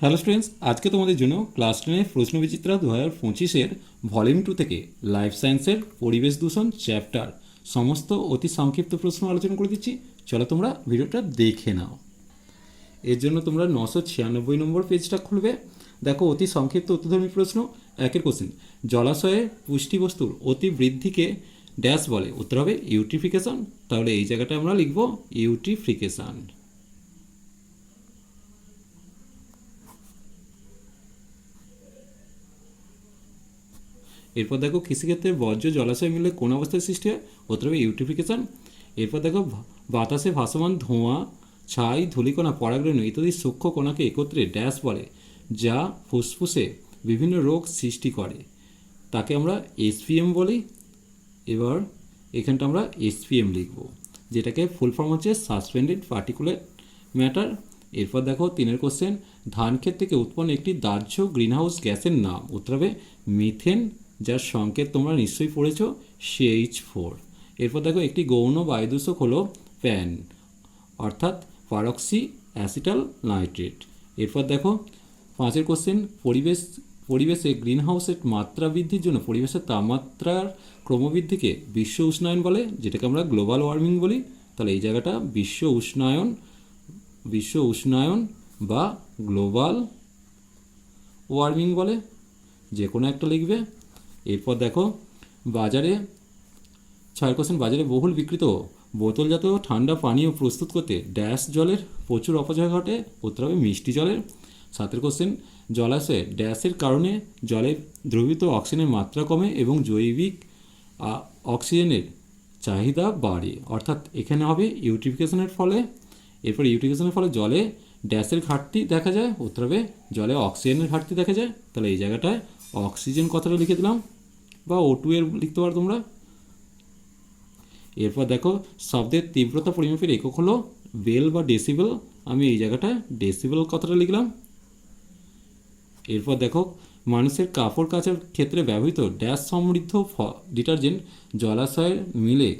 Hello students আজকে তোমাদের জন্য ক্লাস টেনের প্রশ্ন বিচিত্রা দু হাজার পঁচিশের ভলিউম টু থেকে লাইফ সায়েন্সের পরিবেশ দূষণ চ্যাপ্টার সমস্ত অতি সংক্ষিপ্ত প্রশ্ন আলোচনা করে দিচ্ছি। চলো তোমরা ভিডিওটা দেখে নাও। এর জন্য তোমরা নশো ছিয়ানব্বই নম্বর পেজটা খুলবে। দেখো, অতি সংক্ষিপ্ত উত্তরধর্মী প্রশ্ন, একের কোশ্চেন জলাশয়ে পুষ্টিবস্তুর অতি বৃদ্ধিকে ড্যাশ বলে। উত্তর হবে ইউট্রিফিকেশন। তাহলে এই জায়গাটা আমরা লিখব ইউট্রিফিকেশন। এরপর দেখো কৃষিক্ষেত্রে বর্জ্য, জলাশয় মিলে কোন অবস্থায় সৃষ্টি হয়? উত্তর হবে ইউট্রিফিকেশন, এরপর দেখো বাতাসে ভাসমান ধোঁয়া, ছাই, ধূলিকণা, পরাগরেণু ইত্যাদি সূক্ষ্ম কণাকে একত্রে ড্যাশ বলে, যা ফুসফুসে বিভিন্ন রোগ সৃষ্টি করে। তাকে আমরা এসপিএম বলি। এবার এখানটা আমরা এসপিএম লিখব, যেটাকে ফুল ফর্ম হচ্ছে সাসপেন্ডেড পার্টিকুলার ম্যাটার। এরপর দেখো তিনের কোশ্চেন, ধান ক্ষেত থেকে উৎপন্ন একটি দাহ্য গ্রিনহাউস গ্যাসের নাম উত্তর হবে মিথেন যার সংকেত তোমরা নিশ্চয়ই পড়েছো সিএইচ ফোর এরপর দেখো, একটি গৌণ বায়ুদূষক হলো প্যান অর্থাৎ পারক্সি অ্যাসিটাল নাইট্রেট এরপর দেখো, পাঁচের কোশ্চেন পরিবেশ, পরিবেশে গ্রিনহাউসের মাত্রা বৃদ্ধির জন্য পরিবেশের তাপমাত্রার ক্রমবৃদ্ধিকে বিশ্ব উষ্ণায়ন বলে, যেটাকে আমরা গ্লোবাল ওয়ার্মিং বলি। তাহলে এই জায়গাটা বিশ্ব উষ্ণায়ন বিশ্ব উষ্ণায়ন বা গ্লোবাল ওয়ার্মিং বলে। যে কোনো একটা লিখবে। এরপর দেখো, বাজারে, ছয় কোশ্চেন বাজারে বহুল বিক্রিত। বোতলজাত ঠান্ডা পানীয় প্রস্তুত করতে ড্যাশ জলের প্রচুর অপচয় ঘটে উত্তর হবে মিষ্টি জলের। সাতের কোশ্চেন জলাশয়ে ড্যাশের কারণে জলে দ্রবীভূত অক্সিজেনের মাত্রা কমে এবং জৈবিক অক্সিজেনের চাহিদা বাড়ে। অর্থাৎ এখানে হবে ইউটিফিকেশনের ফলে। এরপর ইউট্রিফিকেশনের ফলে জলে ড্যাশের ঘাটতি দেখা যায় উত্তর হবে জলে অক্সিজেনের ঘাটতি দেখা যায়। তাহলে এই জায়গাটায় অক্সিজেন কথাটা লিখে দিলাম। বা ও টু এর লিখতে পারো তোমরা। এরপর দেখো, শব্দের তীব্রতা পরিমাপের একক হলো বেল বা ডেসিবেল। আমি এই জায়গাটা ডেসিবেল কথাটা লিখলাম। এরপর দেখো, মানুষের কাপড় কাচার ক্ষেত্রে ব্যবহৃত ড্যাশ সমৃদ্ধ ফ, ডিটারজেন্ট জলাশয়ে মিলে,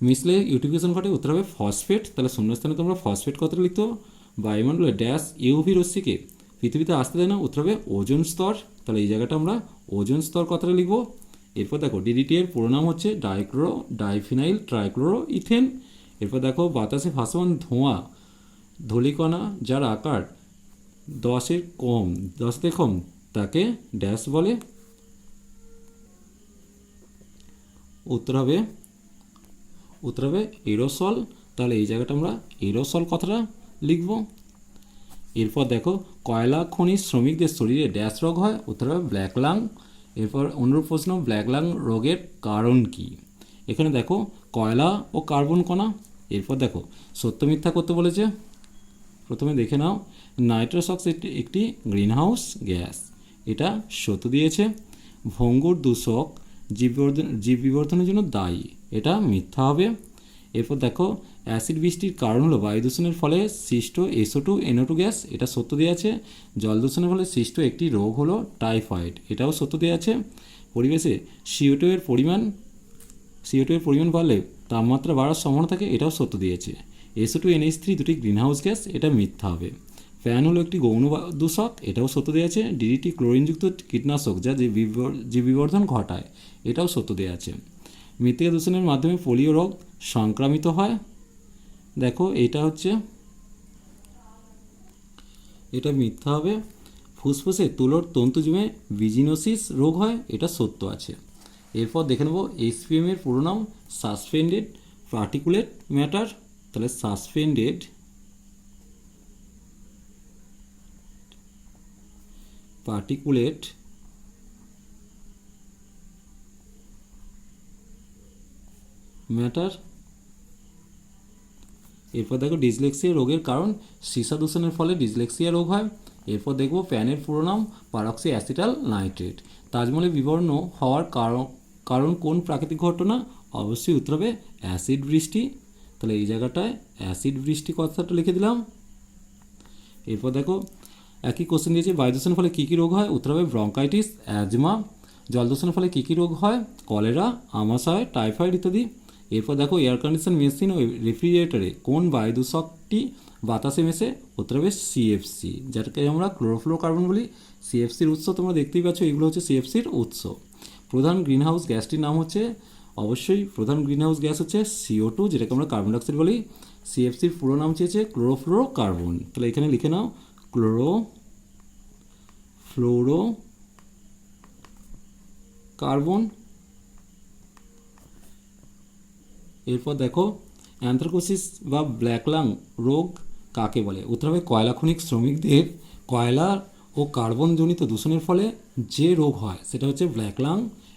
মিশলে ইউটিফিকেশন ঘটে, উত্তর হবে ফসফেট। তাহলে শূন্যস্থানে তোমরা ফসফেট কথাটা লিখতো বায়ুমণ্ডলে ড্যাশ ইউভি রশ্মিকে পৃথিবীতে আসতে দেয় না, উত্তর হবে ওজন স্তর। তাহলে এই জায়গাটা আমরা ওজন স্তর কথাটা লিখব। এরপর দেখো ডিডিটি এর পুরো নাম হচ্ছে ডাইক্লোরো, ডাইফিনাইল, ট্রাইক্লোরো, ইথেন। এরপর দেখো বাতাসে ভাসমান ধোঁয়া, ধূলিকণা, যার আকার দশের কম দশ থেকে কম, তাকে ড্যাশ বলে। উত্তর হবে উত্তর হবে এরোসল। তাহলে এই জায়গাটা আমরা এরোসল কথাটা লিখব। এরপর দেখো, কয়লা খনির শ্রমিকদের শরীরে ড্যাশ রোগ হয়, উত্তর হবে ব্ল্যাক লাং। এরপর অনুরূপ প্রশ্ন ব্ল্যাক লাং রোগের কারণ কি? এখানে দেখো, কয়লা ও কার্বন কণা। এরপর দেখো, সত্য মিথ্যা করতে বলেছে। প্রথমে দেখে নাও, নাইট্রাস অক্সাইড একটি গ্রিনহাউস গ্যাস। এটা সত্য দিয়েছে। ভঙ্গুর দূষক জীব জীব বিবর্ধনের জন্য দায়ী। এটা মিথ্যা হবে। এরপর দেখো অ্যাসিড বৃষ্টির কারণ হলো বায়ু দূষণের ফলে সৃষ্ট SO two NO two gas, এটা সত্য দেওয়া আছে। জল দূষণের ফলে সৃষ্ট একটি রোগ হলো টাইফয়েড, এটাও সত্য দেওয়া আছে। পরিবেশে সিও টু এর পরিমাণ সিও টু এর পরিমাণ বাড়লে তাপমাত্রা বাড়ার সম্ভাবনা থাকে, এটাও সত্য দিয়েছে এসও টু এনএইচ থ্রি দুটি গ্রিনহাউস গ্যাস, এটা মিথ্যা হবে। ফ্যান হলো একটি গৌণ দূষক, এটাও সত্য দেওয়া আছে। ডিডিটি ক্লোরিনযুক্ত কীটনাশক যা জীব বিবর্ধন ঘটায়, এটাও সত্য দেওয়া আছে। মৃত্তিকা দূষণের মাধ্যমে পোলিও রোগ সংক্রামিত হয়। দেখো, এটা হচ্ছে, এটা মিথ্যা হবে। ফুসফুসে তুলোর তন্তু জমে বিজিনোসিস রোগ হয়, এটা সত্য আছে। এরপর দেখে নেব এসপিএম এর পুরো নাম সাসপেন্ডেড পার্টিকুলেট ম্যাটার তাহলে সাসপেন্ডেড পার্টিকুলেট ম্যাটার এরপর দেখো ডিসলেক্সিয়া রোগের কারণ সীসা দূষণের ফলে ডিসলেক্সিয়া রোগ হয়। এরপর দেখব প্যানের পুরো নাম পারক্সি অ্যাসিটাল নাইট্রেট তাজমহলে বিবর্ণ হওয়ার কারণ কারণ কোন প্রাকৃতিক ঘটনা? অবশ্যই উত্তর হবে অ্যাসিড বৃষ্টি। তাহলে এই জায়গাটায় অ্যাসিড বৃষ্টি কথাটা লিখে দিলাম। এরপর দেখো, একই কোশ্চেন দিয়েছে বায়ু দূষণের ফলে কী কী রোগ হয়? উত্তর হবে ব্রঙ্কাইটিস, অ্যাজমা। জল দূষণের ফলে কী কী রোগ হয়? কলেরা, আমাশয়, টাইফয়েড ইত্যাদি। এরপর দেখো এয়ার কন্ডিশন মেশিন ও রেফ্রিজারেটরে কোন বায়ু দূষকটি বাতাসে মেশে? উত্তর হবে সিএফসি যেটাকে আমরা ক্লোরোফ্লোরোকার্বন বলি। সিএফসির উৎস তোমরা দেখতেই পাচ্ছ, এগুলো হচ্ছে সিএফসির উৎস। প্রধান গ্রিনহাউস গ্যাসটির নাম হচ্ছে, অবশ্যই প্রধান গ্রিনহাউস গ্যাস হচ্ছে সিও টু যেটাকে আমরা কার্বন ডাইঅক্সাইড বলি। সিএফসির পুরো নাম চেয়েছে ক্লোরোফ্লোরোকার্বন তাহলে এখানে লিখে নাও ক্লোরো ফ্লোরো কার্বন এরপর দেখো অ্যান্থ্রাকোসিস বা ব্ল্যাক লাং রোগ কাকে বলে? উত্তর হবে কয়লা খনিক শ্রমিকদের কয়লা ও কার্বনজনিত দূষণের ফলে যে রোগ হয়, সেটা হচ্ছে ব্ল্যাক লাং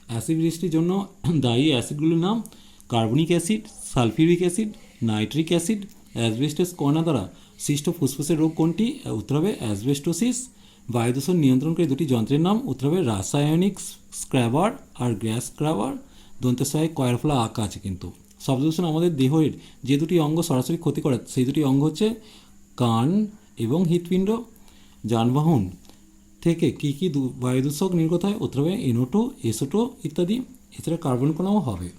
অ্যাসিড বৃষ্টির জন্য দায়ী অ্যাসিডগুলির নাম carbonic acid, sulphuric acid, nitric acid, asbestos কণা দ্বারা সৃষ্ট ফুসফুসের রোগ কোনটি? উত্তর হবে অ্যাসবেস্টোসিস। বায়ু দূষণ নিয়ন্ত্রণকারী দুটি যন্ত্রের নাম, উত্তর হবে রাসায়নিক স্ক্র্যাবার আর গ্যাস স্ক্র্যাবার। দন্তেসহায় কয়ের ফলা আঁকা আছে কিন্তু। শব্দ দূষণ আমাদের দেহের যে দুটি অঙ্গ সরাসরি ক্ষতি করে, সেই দুটি অঙ্গ হচ্ছে কান এবং হৃৎপিণ্ড। যানবাহন থেকে কী কী বায়ু দূষক নির্গত হয় উত্তর হবে এনোটো, এসোটো ইত্যাদি। এছাড়া কার্বন কণাও হবে।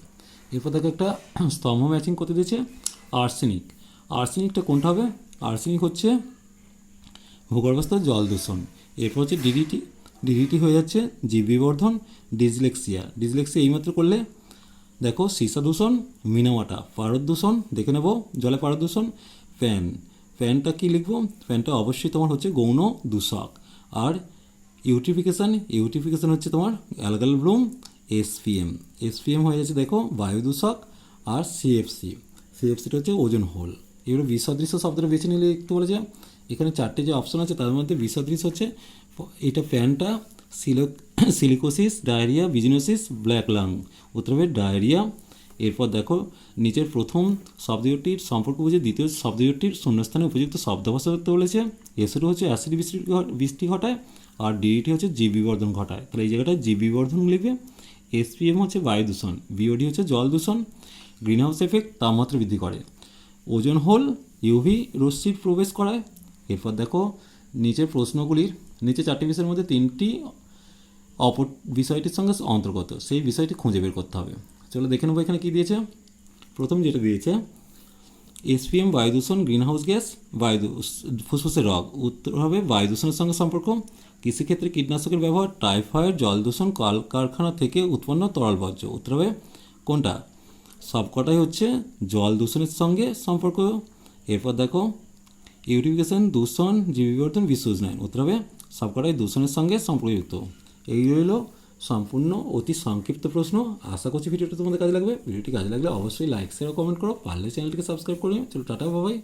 এরপর দেখো একটা স্তম্ভ ম্যাচিং করতে দিয়েছে আর্সেনিক। আর্সেনিকটা কোনটা হবে? আর্সেনিক হচ্ছে ভূগর্ভস্থ জল দূষণ। এরপর হচ্ছে ডিডিটি। ডিডিটি হয়ে যাচ্ছে জীব বিবর্ধন ডিসলেক্সিয়া। ডিসলেক্সিয়া এইমাত্র করলে দেখো সীসা দূষণ মিনাওয়াটা পারদ দূষণ, দেখে নেব, জলে পারদ দূষণ, ফ্যান। ফ্যানটা কি লিখব? ফ্যানটা অবশ্যই তোমার হচ্ছে গৌণ দূষক। আর ইউটিফিকেশান ইউটিফিকেশান হচ্ছে তোমার অ্যালগাল ব্লুম, এসপিএম। এসপিএম হয়ে যাচ্ছে, দেখো, বায়ু দূষক আর সিএফসি। সিএফসিটা হচ্ছে ওজন হোল। এবারে বিসদৃশ্য শব্দটা বেছে নিলে লিখতে বলেছে এখানে চারটে যে অপশন আছে, তার মধ্যে বিসদৃশ্য হচ্ছে, এটা প্যানটা সিলো silicosis diarrhoea byssinosis black lung উত্তর ডায়রিয়া এরপর দেখো, নিচের প্রথম শব্দটির সম্পর্ক বুঝে দ্বিতীয় শব্দটির শূন্যস্থানে উপযুক্ত শব্দভাষা করতে বলেছে। এসোটা হচ্ছে অ্যাসিড বৃষ্টি বৃষ্টি ঘটায়, আর ডিটি হচ্ছে জীব বিবর্ধন ঘটায়। তাহলে এই জায়গাটায় জীব বিবর্ধন লিখবে। এসপিএম হচ্ছে বায়ু দূষণ। বিওডি হচ্ছে জল দূষণ। গ্রিনহাউস এফেক্ট তাপমাত্রা বৃদ্ধি করে। ওজন হোল ইউভি রশ্মির প্রবেশ করায়। এরপর দেখো, নিচের প্রশ্নগুলির, নিচে চারটি বিষয়ের মধ্যে তিনটি অপর বিষয়টির সঙ্গে অন্তর্গত, সেই বিষয়টি খুঁজে বের করতে হবে। চলো দেখে নেব এখানে কী দিয়েছে। প্রথম যেটা দিয়েছে এসপিএম বায়ু দূষণ, গ্রিনহাউস গ্যাস, বায়ু ফুসফুসের রোগ। উত্তর হবে বায়ু দূষণের সঙ্গে সম্পর্ক। কৃষিক্ষেত্রে কীটনাশকের ব্যবহার, টাইফয়েড, জল দূষণ, কলকারখানা থেকে উৎপন্ন তরল বর্জ্য। উত্তর হবে কোনটা? সবকটাই হচ্ছে জল দূষণের সঙ্গে সম্পর্ক। এরপর দেখো ইউটিফিকেশন দূষণ জীবিবর্ধন বিশ্ব উষ্ণায়ন। উত্তর হবে সবকটাই দূষণের সঙ্গে সম্পর্কযুক্ত। এই রইল সম্পূর্ণ অতি সংক্ষিপ্ত প্রশ্ন। আশা করছি ভিডিওটা তোমাদের কাজে লাগবে। ভিডিওটি কাজে লাগলে অবশ্যই লাইক শেয়ার কমেন্ট করো। পারলে চ্যানেলটিকে সাবস্ক্রাইব করে চলো টাটা বাবাই